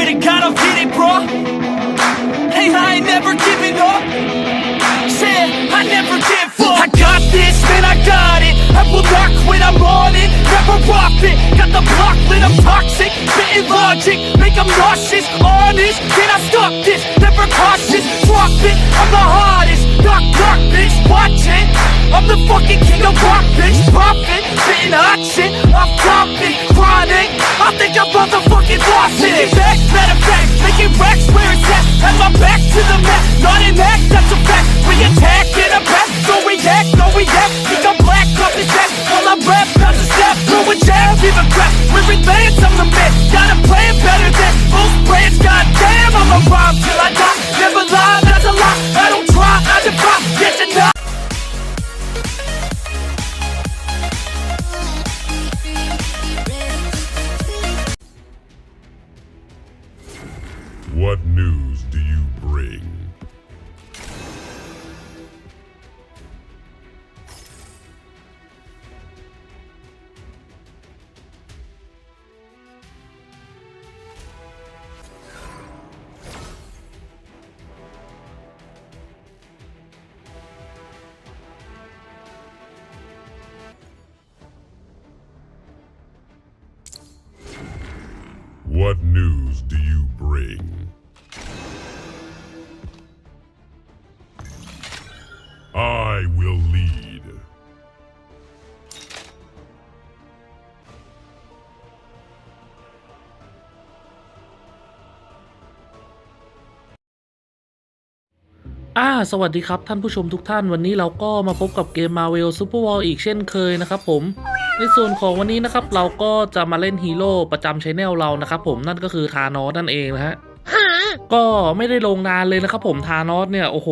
swear to God I'll get it, bro. Hey, I ain't never giving up. Said I never give up. I got this, man, I got it. I will not quit, I'm on it. Never off it. Got the block lit, I'm toxic. Spitting logic, make them nauseous. Honest, can I stop this? Never cautious, drop it. I'm the hardest. Knock, knock, bitch, watch it. I'm the fucking king of rock, bitch. Profit, spitting hot shit. Off topic, chronic. I think I'm motherfucking lost it. Back, matter of fact, racks where it's at. Have my back to the mat, not an act, that's a fact. We attack in a back, no react, no react. Think I'm black off his back, while I rap, not a step. Throw a jab, a crap. We're advanced, I'm the man. Got a plan better than most brands. Goddamn, I'm a rhyme What news do you bring? What news do you bring? I will lead. อ่า สวัสดีครับท่านผู้ชมทุกท่านวันนี้เราก็มาพบกับเกม Marvel Super War อีกเช่นเคยนะครับผม ในส่วนของวันนี้นะครับ เราก็จะมาเล่นฮีโร่ประจำชแนลเรานะครับผมนั่นก็คือทานอสนั่นเองนะฮะก็ไม่ได้ลงนานเลยนะครับผมทานอสเนี่ย โอ้โห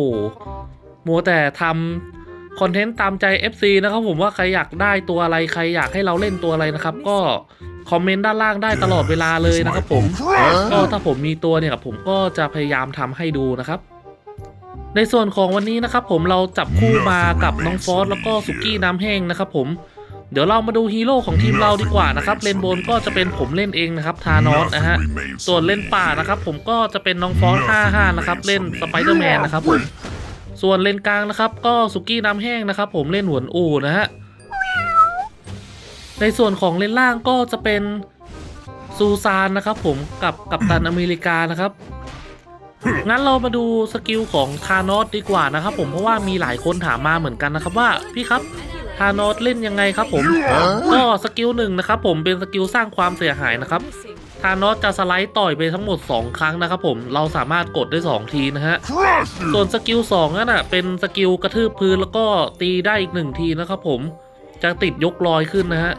มัวแต่ทำ คอนเทนต์ตามใจ FC นะครับผมว่าใครอยากได้ตัวอะไรใครอยากให้เราเล่นตัวอะไรนะครับ ก็คอมเมนต์ด้านล่างได้ตลอดเวลาเลยนะครับผมก็ถ้าผมมีตัวเนี่ยผมก็จะพยายามทำให้ดูนะครับในส่วนของวันนี้นะครับผมเราจับคู่มากับน้องฟอสแล้วก็สุกี้น้ำแห้งนะครับผมเดี๋ยวเรามาดูฮีโร่ของทีมเราดีกว่านะครับเลนบนก็จะเป็นผมเล่นเองนะครับทานอสนะฮะส่วนเล่นป่านะครับผมก็จะเป็นน้องฟอส55นะครับเล่นสไปเดอร์แมนนะครับผม ส่วนเลนกลางนะครับ ก็สุกี้น้ำแห้งนะครับ ผมเล่นหวนอูนะฮะในส่วนของเลนล่างก็จะเป็นซูซานนะครับ ผมกับกัปตันอเมริกานะครับงั้นเรามาดูสกิลของทานอสดีกว่านะครับ ผมเพราะว่ามีหลายคนถามมาเหมือนกันนะครับว่าพี่ครับทานอสเล่นยังไงครับ ผมก็สกิลหนึ่งนะครับ ผมเป็นสกิลสร้างความเสียหายนะครับ ทานอสจะสไลด์ต่อยไปทั้งหมด 2 ครั้งนะครับผมเราสามารถกดได้ 2 ทีนะฮะ Crush ส่วนสกิล2นั่นน่ะเป็นสกิลกระทืบพื้นแล้วก็ตีได้อีกหนึ่งทีนะครับผมจะติดยกลอยขึ้นนะฮะ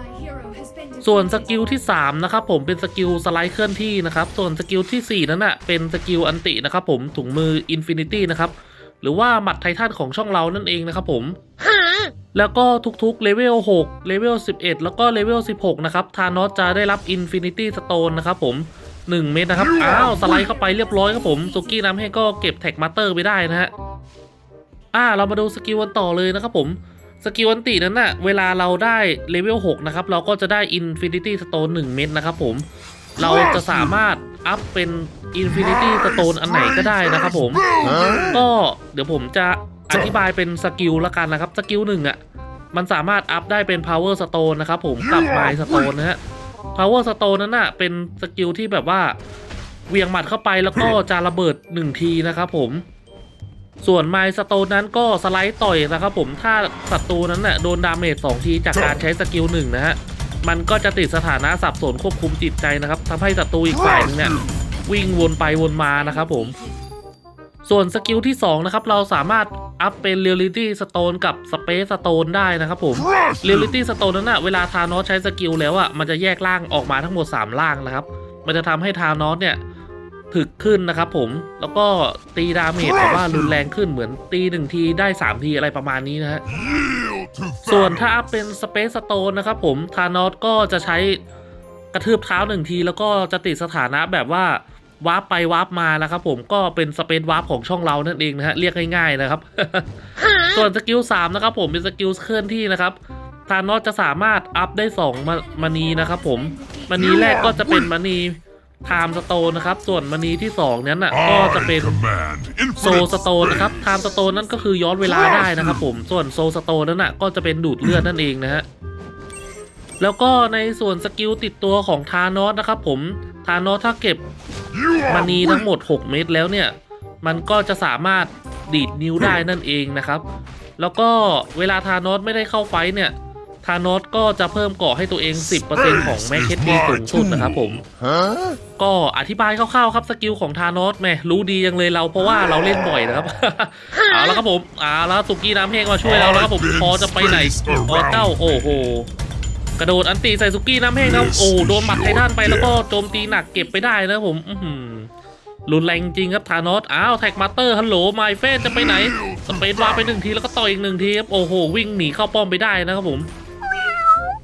ส่วนสกิลที่3นะครับผมเป็นสกิลสไลด์เคลื่อนที่นะครับส่วนสกิลทีสี่4 นั้นน่ะเป็นสกิลอันตินะครับผมถุงมืออินฟินิตี้นะครับหรือว่าหมัดไททันของช่องเรานั่นเองนะครับผม แล้วก็ทุกๆเลเวล6เลเวล11 แล้วก็เลเวล16 นะครับ ทานอสจะได้รับอินฟินิตี้สโตนนะครับผม 1 เม็ดนะครับ อ้าว สไลด์เข้าไปเรียบร้อยครับผมสุกี้น้ำให้ก็เก็บแท็กมาสเตอร์ไปได้นะฮะ อ่า เรามาดูสกิลกันต่อเลยนะครับผม สกิลอันตินั้นน่ะ เวลาเราได้เลเวล6นะครับ เราก็จะได้ Infinity Stone 1เม็ดนะครับผม เราจะสามารถอัพเป็น Infinity Stone อันไหนก็ได้นะครับผม ก็เดี๋ยวผมจะ อธิบายเป็นสกิลละกันนะครับ สกิลหนึ่งอะ มันสามารถอัพได้เป็น Power Stone นะครับผมกับ My Stone นะฮะ Power Stone นั้นน่ะเป็นสกิลที่แบบว่าเหวียงหมัดเข้าไปแล้วก็จะระเบิด1ทีนะครับผมส่วนไมสโตนนั้นก็สไลด์ต่อยนะครับผมถ้าศัตรูนั้นน่ะโดนดาเมจ2ทีจากการใช้สกิลหนึ่งนะฮะ มันก็จะติดสถานะสับสนควบคุมจิตใจนะครับทำให้ศัตรูอีกฝ่ายหนึงเนี่ยวิ่งวนไปวนมานะครับผม ส่วนสกิลที่2นะครับเราสามารถอัพเป็น Reality Stone กับ Space Stone ได้นะครับผม Reality Stone นั้นอะเวลาทานอสใช้สกิลแล้วอะมันจะแยกร่างออกมาทั้งหมด 3 ร่างนะครับ มันจะทำให้ทานอสเนี่ยถึกขึ้นนะครับผมแล้วก็ตีดาเมจแบบว่ารุนแรงขึ้นเหมือนตีหนึ่งทีได้ 3 ทีอะไรประมาณนี้นะฮะส่วนถ้าอัพเป็น Space Stone นะครับผมทานอสก็จะใช้กระทืบเท้าหนึ่งที แล้วก็จะติดสถานะแบบว่า วาร์ปไปวาร์ปมานะครับผมก็เป็นสเปซวาร์ปของช่องเรานั่นเองนะฮะเรียกง่ายๆนะครับ ส่วนสกิล3นะครับผมเป็นสกิลเคลื่อนที่นะครับทานอสจะสามารถอัพได้2มามานีนะครับผมมานีแรกก็จะเป็นมานีไทม์สโตนนะครับ ส่วนมณีที่สองนั้นน่ะก็จะ I เป็น command โซ infinite สโตนนะครับไทม์สโตนนั่นก็คือย้อนเวลาได้นะครับผมส่วนโซสโตนนั้นน่ะก็จะเป็นดูดเลือดนั่นเองนะฮะแล้วก็ในส่วนสกิลติดตัวของทานอสนะครับผมทานอสถ้าเก็บ You ม are ณีทั้งหม weak. ด6 เม็ดแล้วเนี่ย มันก็จะสามารถดีดนิ้วได้นั่นเองนะครับ แล้วก็เวลาทานอสไม่ได้เข้าไฟท์เนี่ยทานอสก็จะเพิ่มเกาะให้ตัวเอง 10%ของแม็กเคดีสูงสุดนะครับผม ก็อธิบายคร่าวๆครับสกิลของทานอสแหมรู้ดียังเลยเราเพราะว่าเราเล่นบ่อยนะครับ เอาแล้วครับผมเอาแล้วสุกี้น้ำแห้งมาช่วยเราแล้วครับผมพอจะไปไหนพอเจ้าโอ้โห กระโดดอันตีใส่สุกี้น้ำแห้งนะโอ้โดนหมัดไททันไปแล้วก็โจมตีหนักเก็บไปได้นะผมอื้อหือรุนแรงจริงครับทานอสอ้าวแท็กมาสเตอร์ฮัลโหลไมเฟนจะไปไหนสเปซวาร์ปไปหนึ่งทีแล้วก็ต่อยอีกหนึ่งทีครับโอ้โหวิ่งหนีเข้าป้อมไปได้นะครับผม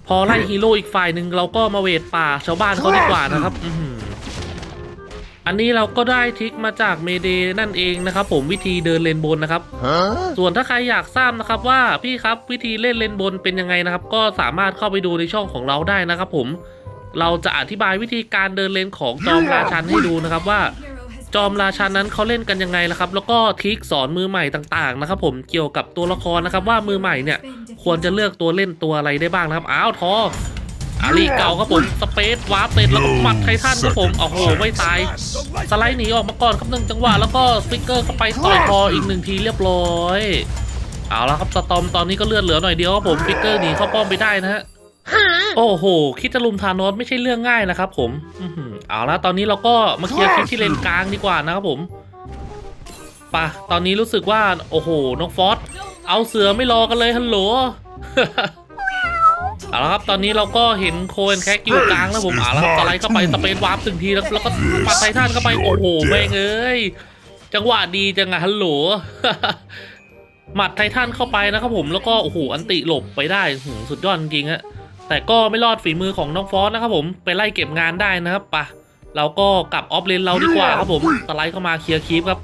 พอไล่ฮีโร่อีกฝ่ายหนึ่งเราก็มาเวทป่าชาวบ้านเขาดีกว่านะครับอื้ อหืออันนี้เราก็ได้ทริกมาจากเมเดนั่นเองนะครับผมวิธีเดินเลนบนนะครับ ส่วนถ้าใครอยากทราบนะครับว่าพี่ครับวิธีเล่นเลนบนเป็นยังไงนะครับ ก็สามารถเข้าไปดูในช่องของเราได้นะครับผมเราจะอธิบายวิธีการเดินเลนของจอมราชันให้ดูนะครับว่า จอมราชันนั้นเขาเล่นกันยังไงนะครับ แล้วก็ทริกสอนมือใหม่ต่างๆนะครับ ผมเกี่ยวกับตัวละครนะครับว่ามือใหม่เนี่ยควรจะเลือกตัวเล่นตัวอะไรได้บ้างนะครับอ้าวทอ อาลีเก่าครับผมสเปซวาร์ปเต็ดแล้วก็หมัดไททันครับผมโอ้โหไม่ตายสไลด์หนีออกมาก่อนครับหนึ่งจังหวะแล้วก็สปิกเกอร์เข้าไปต่อยคออีกหนึ่งทีเรียบร้อยเอาละครับสตอมตอนนี้ก็เลือดเหลือหน่อยเดียวครับผมสปิกเกอร์หนีเข้าป้อมไปได้นะฮะโอ้โห คิดจะลุมทานอสไม่ใช่เรื่องง่ายนะครับผมอื้อหือเอาละตอนนี้เราก็มาเคลียร์คลิปที่เลนกลางดีกว่านะครับผมไปะตอนนี้รู้สึกว่า โอ้โหน้องฟอสเอาเสือไม่รอกันเลยฮัลโหล เอาละครับตอนนี้เราก็เห็นโคเอนแคกอยู่กลางแล้วผมเอาละครับสไลด์เข้าไปสเปซวาร์ปถึงทีแล้วแล้วก็ปัดไททันเข้าไปโอ้โหแม่งเอ้ยจังหวะดีจังอะฮัลโหลหมัดไททันเข้าไปนะครับผมแล้วก็โอ้โหอันติหลบไปได้หือสุดยอดจริงๆฮะแต่ก็ไม่รอดฝีมือของน้องฟอสนะครับผมไปไล่เก็บงานได้นะครับปะเราก็กลับออฟเลนเราดีกว่าครับผมสไลด์เข้ามาเคลียร์คีปครับ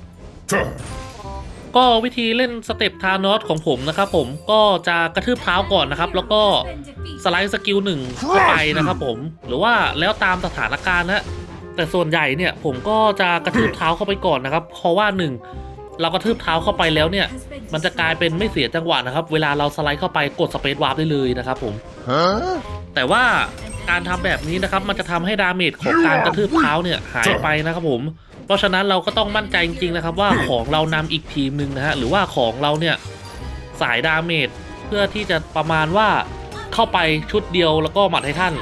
ก็วิธีเล่นสเต็ปทานอสของผมนะครับผมก็จะกระทืบเท้าก่อนนะครับ แล้วก็สไลด์สกิลหนึ่งเข้าไปนะครับผมหรือว่าแล้วตามสถานการณ์นะแต่ส่วนใหญ่เนี่ยผมก็จะกระทืบเท้าเข้าไปก่อนนะครับ เพราะว่าหนึ่งเรากระทืบเท้าเข้าไปแล้วเนี่ย มันจะกลายเป็นไม่เสียจังหวะนะครับ เวลาเราสไลด์เข้าไปกดสเปซวาร์ปได้เลยนะครับผมแต่ว่าการทำแบบนี้นะครับ มันจะทำให้ดาเมจของการกระทืบเท้าเนี่ยหายไปนะครับผม เพราะฉะนั้นเราก็ต้องมั่นใจจริงๆนะครับว่าของเรานำอีกทีมหนึ่งนะฮะหรือว่าของเราเนี่ยสายดาเมจเพื่อที่จะประมาณว่าเข้าไปชุดเดียวแล้วก็หมัดให้ท่าน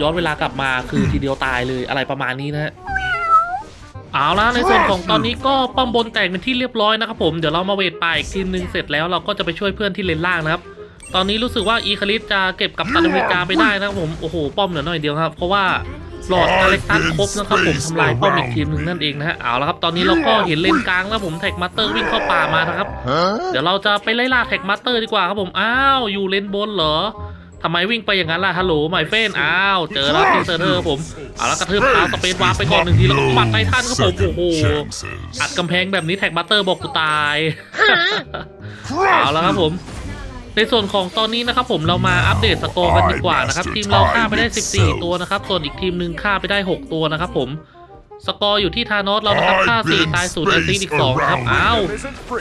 ย้อนเวลากลับมาคือทีเดียวตายเลยอะไรประมาณนี้นะฮะเอาละในส่วนของตอนนี้ก็ป้อมบนแตกเป็นที่เรียบร้อยนะครับผมเดี๋ยวเรามาเวทป่าอีกทีมหนึ่งเสร็จแล้วเราก็จะไปช่วยเพื่อนที่เลนล่างนะครับตอนนี้รู้สึกว่าอีคาริสจะเก็บกับตันอเมริกาไปได้นะครับผมโอ้โหป้อมเหลือหน่อยเดียวครับ เพราะว่า หลอดอเล็กซัสครบนะครับผมทำลายป้อมอีกทีมหนึ่งนั่นเองนะฮะเอาละครับตอนนี้เราก็เห็นเลนกลางแล้วผมแท็กมาสเตอร์วิ่งเข้าป่ามานะครับ เดี๋ยวเราจะไปไล่ล่าแท็กมาสเตอร์ดีกว่าครับผมอ้าวอยู่เลนบนเหรอทำไมวิ่งไปอย่างนั้นล่ะฮัลโหลไมเฟนอ้าว เจอแล้วทีเซอร์เทอร์ครับผมเอาแล้วกระทืบเท้าสเปซวาร์ปไปก่อนหนึ่งทีแล้วก็ปัดไททันครับผมโอ้โห chances. อัดกำแพงแบบนี้แท็กมาสเตอร์บอกกูตายเอาแล้วครับผม ในส่วนของตอนนี้นะครับผมเรามาอัปเดตสกอร์กันดีกว่านะครับทีมเราฆ่าไปได้ 14 ตัวนะครับ ส่วนอีกทีมหนึ่งฆ่าไปได้ 6 ตัวนะครับผมสกอร์อยู่ที่ทานอสเรานะครับฆ่า4ตายศูนย์ไอซีอีก2นะครับอ้าว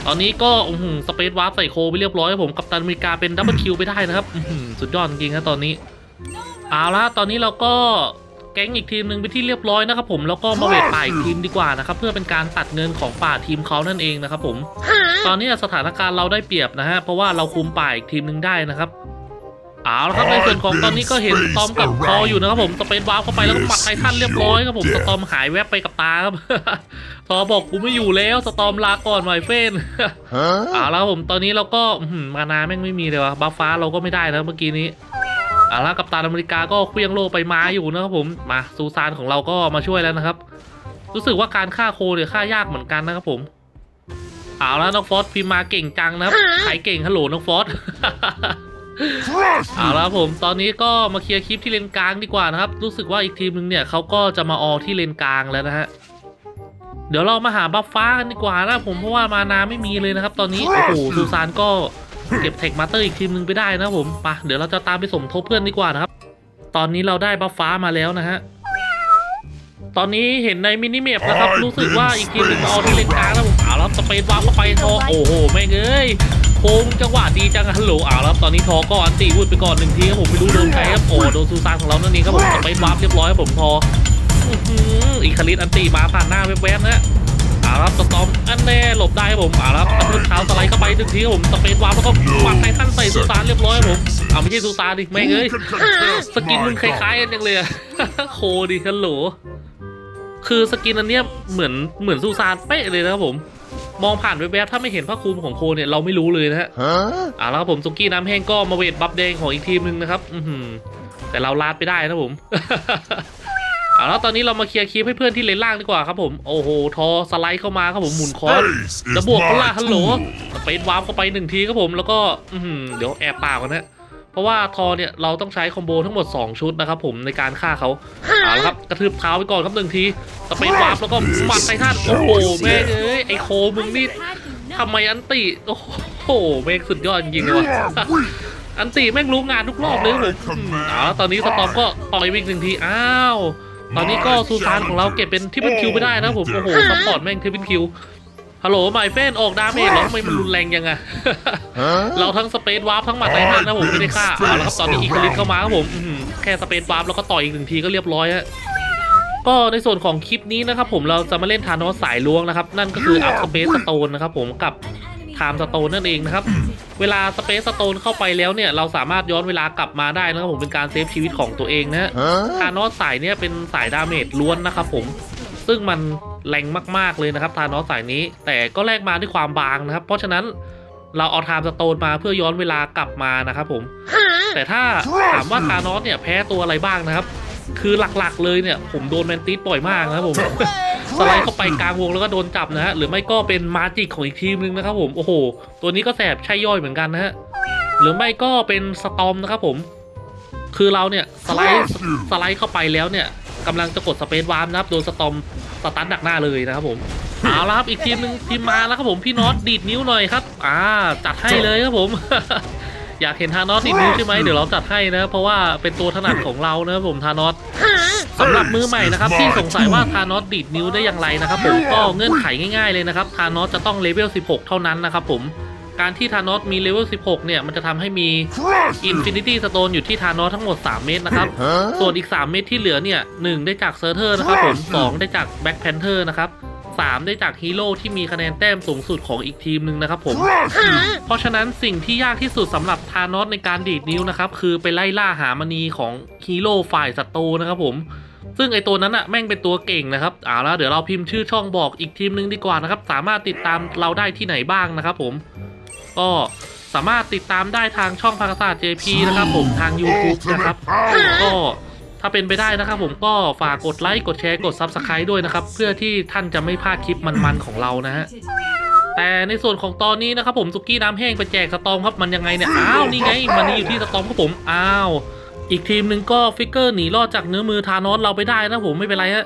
ตอนนี้ก็อื้อหือสเปซวาร์ปใส่โคไปเรียบร้อยครับผมกับตันอเมริกาเป็นดับเบิลคิวไปได้นะครับอื้อหือสุดยอดจริงๆครับตอนนี้เอาละตอนนี้เราก็ แก๊งอีกทีมหนึ่งไปที่เรียบร้อยนะครับผมแล้วก็มาเวทป่าอีกทีมดีกว่านะครับเพื่อเป็นการตัดเงินของป่าทีมเขานั่นเองนะครับผมตอนนี้สถานการณ์เราได้เปรียบนะฮะเพราะว่าเราคุมป่าอีกทีมหนึ่งได้นะครับเอาละครับในส่วนของตอนนี้ก็เห็นสตอมกับคออยู่นะครับผมสเปซวาร์ปเข้าไปแล้วก็ปัดไททันเรียบร้อยครับผมสตอมหายแวบไปกับตาครับทอบอกกูไม่อยู่แล้วสตอมลาก่อนไมเฟนเอาแล้วผมตอนนี้เราก็อื้อหือมานาแม่งไม่มีเลยวะบัฟฟ้าเราก็ไม่ได้นะเมื่อกี้นี้เอาละกับตานอเมริกาก็เคลี้ยงโลไปมาอยู่นะครับผมมาซูซานของเราก็มาช่วยแล้วนะครับ รู้สึกว่าการฆ่าโคเนี่ยฆ่ายากเหมือนกันนะครับผมเอาแล้วน้องฟอสพิมพ์มาเก่งจังนะครับใครเก่งฮัลโหลน้องฟอสเอาละครับผมตอนนี้ก็มาเคลียร์คลิปที่เลนกลางดีกว่านะครับ รู้สึกว่าอีกทีมหนึงเนี่ยเขาก็จะมาออที่เลนกลางแล้วนะฮะเดี๋ยวเรามาหาบัฟฟ้ากันดีกว่านะผมเพราะว่ามานาไม่มีเลยนะครับ ตอนนี้โอ้โหซูซานก็ เก็บเทคมาสเตอร์อีกทีมหนึงไปได้นะครับผมไปเดี๋ยวเราจะตามไปสมทบเพื่อนดีกว่านะครับ ตอนนี้เราได้บัฟฟ้ามาแล้วนะฮะตอนนี้เห็นในมินิเมปนะครับ รู้สึกว่าอีกทีมหนึ่งมาเอาที่เลนกลางแล้วผมเอาแล้วสเปซวางเข้าไปทอโอ้โหแม่งเอ้ยโค้งจังหวะดีจังฮัลโหลเอาแล้วตอนนี้ทอก็อันตีวุดไปก่อนหนึ่งทีครับผมไม่รู้โดนใครครับโอ้โดนซูซานของเรานั่นเองครับผมสเปซวาร์ปเรียบร้อยครับผมทออื้อหืออีคาริสอันตีมาผ่านหน้าแวบๆนะเอาละครับสตอมอันแน่หลบได้ครับผมเอาละครับกระทืบเท้าสไลด์เข้าไปหนึ่งทีครับผมสเปซวาร์ปแล้วก็ปัดไททันใส่ซูซานเรียบร้อยครับผมเอาไม่ใช่ซูซานดิแม่งเอ้ยสกินมึงคล้ายๆกันจังเลยอะโคดิฮัลโหลคือสกินอันเนี้ยเหมือนเหมือนซูซานเป๊ะเลยนะครับผมมองผ่านแวบๆถ้าไม่เห็นผ้าคลุมของโคเนี่ยเราไม่รู้เลยนะฮะอ่าแล้วครับผมซุกี้น้ำแห้งก็มาเวทบัฟแดงของอีกทีมหนึ่งนะครับ อือหือแต่เราลาดไปได้นะผมเอาแล้วตอนนี้เรามาเคลียร์คีปให้เพื่อนที่เลนล่างดีกว่าครับผมโอ้โหทอสไลด์เข้ามาครับผมหมุนคอร์ส Space is จะบวกเขาล่ะ my ฮัลโหล tool สเปซวาร์ปเข้าไปหนึ่งทีครับผมแล้วก็อือหือเดี๋ยวแอบปากก่อนนะเพราะว่าทอเนี่ยเราต้องใช้คอมโบทั้งหมด 2 ชุดนะครับผมในการฆ่าเขาเอาละครับกระทืบเท้าไปก่อนครับหนึ่งทีสเปซวาร์ปแล้วก็หมัดไททันโอ้โหแม่งเอ้ยไอโคมึงนี่ทำไมอันติโอ้โหแม่งสุดยอดจริงๆเลยว่ะอันติแม่งรู้งานทุกรอบเลยครับผมอืมเอาละตอนนี้สตอมก็ต่อยไปอีกหนึ่งทีอ้าว ตอนนี้ก็ซูซานของเราเก็บเป็นที่เป็นคิวไม่ได้นะผมโอ้โหซัพพอร์ตแม่งที่เป็นคิวฮัลโหลไมเฟนออกดาเมจเหรอทำไมมันรุนแรงยังอะเราทั้งสเปซวาร์ปทั้งหมัดไททันนะผมไม่ได้ฆ่าเอาละครับตอนนี้อีกลิสเข้ามาครับผมอื้อหือแค่สเปซวาร์ปแล้วก็ต่อยอีกหนึ่งทีก็เรียบร้อยฮะก็ในส่วนของคลิปนี้นะครับผมเราจะมาเล่นทานอสสายล้วงนะครับ นั่นก็คืออัพสเปซสโตนนะครับผมกับ ไทม์สโตนนั่นเองนะครับ เวลาสเปซสโตนเข้าไปแล้วเนี่ย เราสามารถย้อนเวลากลับมาได้นะครับผมเป็นการเซฟชีวิตของตัวเองนะฮะทานอสสายเนี่ยเป็นสายดาเมจล้วนนะครับผม ซึ่งมันแรงมากๆเลยนะครับทานอสสายนี้ แต่ก็แลกมาด้วยความบางนะครับ เพราะฉะนั้นเราเอาไทม์สโตนมาเพื่อย้อนเวลากลับมานะครับผม แต่ถ้าถามว่าทานอสเนี่ยแพ้ตัวอะไรบ้างนะครับ คือหลักๆเลยเนี่ย ผมโดนแมนติสบ่อยมากนะครับผม สไลด์เข้าไปกลางวงแล้วก็โดนจับนะฮะ หรือไม่ก็เป็นมาจิกของอีกทีมนึงนะครับผม โอ้โห ตัวนี้ก็แสบใช่ย่อยเหมือนกันนะฮะ หรือไม่ก็เป็นสตอมนะครับผม คือเราเนี่ยสไลด์สไลด์เข้าไปแล้วเนี่ยกำลังจะกดสเปซวาร์มนะครับ โดนสตอมสตันดักหน้าเลยนะครับผมเอาละครับอีกทีมหนึงทีมมาแล้วครับผมพี่น็อตดีดนิ้วหน่อยครับ อ่า จัดให้เลยครับผม อยากเห็นทานอสดีดนิ้วใช่ไหมเดี๋ยวเราจัดให้นะ เพราะว่าเป็นตัวถนัดของเรานะครับผมทานอสสำหรับมือใหม่นะครับที่สงสัยว่าทานอสดีดนิ้วได้อย่างไรนะครับผมก็เงื่อนไขง่ายๆเลยนะครับทานอสจะต้องเลเวล 16 เท่านั้นนะครับผมการที่ทานอสมีเลเวล 16 เนี่ย มันจะทำให้มี Infinity Stone อยู่ที่ทานอสทั้งหมด 3 เม็ดนะครับ ส่วนอีก 3 เม็ดที่เหลือเนี่ย 1 ได้จากเซอร์เทอร์นะครับผม 2 ได้จากแบ็ c แพนเทอร์นะครับ 3 ได้จากฮีโร่ที่มีคะแนนแต้มสูงสุดของอีกทีมหนึ่งนะครับผม เพราะฉะนั้นสิ่งที่ยากที่สุดสำหรับทานอสในการดีดนิ้วนะครับ คือไปไล่ล่าหามณีของฮีโร่ฝ่ายศัตรูนะครับผมซึ่งไอตัวนั้นอะแม่งเป็นตัวเก่งนะครับเอาละเดี๋ยวเราพิมพ์ชื่อช่องบอกอีกทีมหนึงดีกว่านะครับ สามารถติดตามเราได้ที่ไหนบ้างนะครับผม ก็สามารถติดตามได้ทางช่องพักศาสตร์ JP นะครับผมทาง YouTube นะครับ ก็ ถ้าเป็นไปได้นะครับผมก็ฝากกดไลค์กดแชร์กด Subscribe ด้วยนะครับ เพื่อที่ท่านจะไม่พลาดคลิปมันๆของเรานะฮะแต่ในส่วนของตอนนี้นะครับผมสุกี้น้ำแห้งไปแจกสตอมครับมันยังไงเนี่ยอ้าวนี่ไง มันนี่อยู่ที่สตอมครับผมอ้าว อีกทีมหนึ่งก็ฟิกเกอร์หนีรอดจากเนื้อมือทานอสเราไปได้นะผมไม่เป็นไรฮะ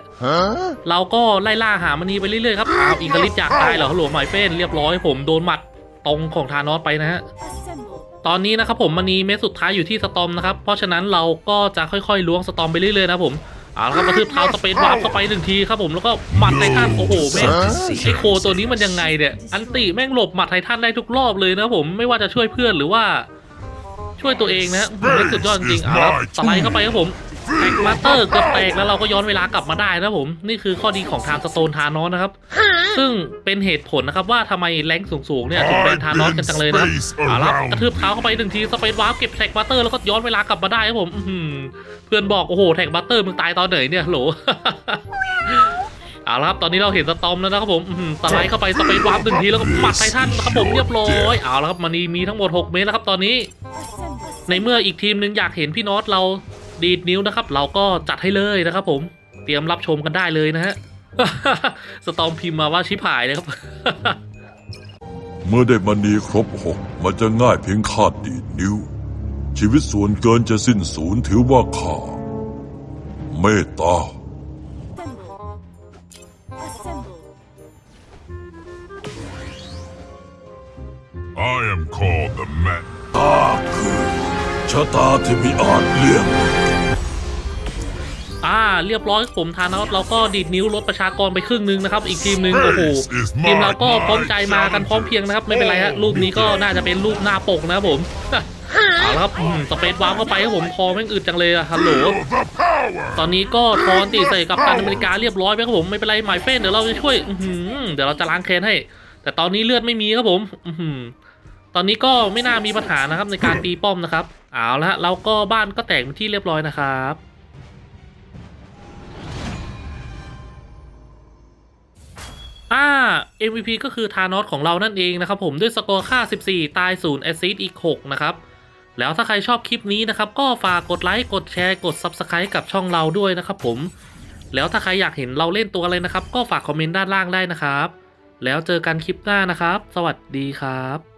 เราก็ไล่ล่าหามันนีไปเรื่อยๆครับอ้าวอิงกลิสอยากตายเหรอฮัลโหลหมายเฟ้นเรียบร้อยผมโดนหมัดตรงของทานอสไปนะฮะ ตอนนี้นะครับผมมันนีเม็ดสุดท้ายอยู่ที่สตอมนะครับ เพราะฉะนั้นเราก็จะค่อยๆล้วงสตอมไปเรื่อยๆนะครับผมเอาละครับกระทืบเท้าสเปซวาร์ปเข้าไปหนึ่งทีครับผมแล้วก็หมัดไททันโอ้โหแม่งไอโคตัวนี้มันยังไงเนี่ย อันติแม่งหลบหมัดไททันได้ทุกรอบเลยนะครับผมไม่ว่าจะช่วยเพื่อนหรือว่า ช่วยตัวเองนะฮะอื้อหือสุดยอดจริงๆเอาละครับสไลด์เข้าไปครับผม แท็กมาสเตอร์เกือบแตกแล้วเราก็ย้อนเวลากลับมาได้นะผม นี่คือข้อดีของทามสโตนทานอสนะครับ ซึ่งเป็นเหตุผลนะครับว่าทำไมแรงสูงๆเนี่ยถึงเป็นทานอสกันจังเลยนะครับเอาละกระทืบเท้าเข้าไปหนึ่งทีสเปซวาร์ปเก็บแท็กบัตเตอร์แล้วก็ย้อนเวลากลับมาได้ครับผมเพื่อนบอกโอ้โหแท็กบัตเตอร์มึงตายตอนไหนเนี่ยโหลเอาละครับตอนนี้เราเห็นสตอมแล้วนะครับผมสไลด์เข้าไปสเปซวาร์ปหนึ่งทีแล้วก็หมัดไททันนะครับผมเรียบร้อยเอาละครับมันมีทั้งหมด 6 เมตรแล้วครับตอนนี้ ในเมื่ออีกทีมหนึ่งอยากเห็นพี่น็อตเรา ดีดนิ้วนะครับ เราก็จัดให้เลยนะครับผมเตรียมรับชมกันได้เลยนะฮะสตอมพิมพ์มาว่าชิบหายเลยครับ เมื่อได้มณีครบหกมันจะง่ายเพียงคาดดีดนิ้ว ชีวิตส่วนเกินจะสิ้นสูญถือว่าข้าเมตตา I am called the Man. ตาคือ ชะตาที่ไมีอาจเลี่ยงอ่าเรียบร้อยผมทานอสเราก็ดีดนิ้วลดประชากรไปครึ่งหนึงนะครับ อีกทีมหนึ่งโอ้โหทีมเราก็พร้อมใจมากันพร้อมเพรียงนะครับ ไม่เป็นไรฮะรูปนี้ก็น่าจะเป็นรูปหน้าปกนะครับผมเอาละครับอืมสเปซวาร์ปเข้าไปครับผมคอแม่งอึดจังเลยอะฮัลโหล The power! ตอนนี้ก็ทอนตีใส่กับตันอเมริกาเรียบร้อยไปครับผมไม่เป็นไรหมายเฟ้นเดี๋ยวเราจะช่วยอื้อหือเดี๋ยวเราจะล้างแค้นให้ แต่ตอนนี้เลือดไม่มีครับผมอื้อหือตอนนี้ก็ไม่น่ามีปัญหานะครับในการตีป้อมนะครับ เอาละเราก็บ้านก็แตกเป็นที่เรียบร้อยนะครับ อ่า MVP ก็คือทานอสของเรานั่นเองนะครับผมด้วยสกอร์ค่า 14 ตาย 0 แอสซิสอีก 6 นะครับ แล้วถ้าใครชอบคลิปนี้นะครับ ก็ฝากกดไลค์ กดแชร์ กด Subscribe กับช่องเราด้วยนะครับผม แล้วถ้าใครอยากเห็นเราเล่นตัวอะไรนะครับ ก็ฝากคอมเมนต์ด้านล่างได้นะครับ แล้วเจอกันคลิปหน้านะครับ สวัสดีครับ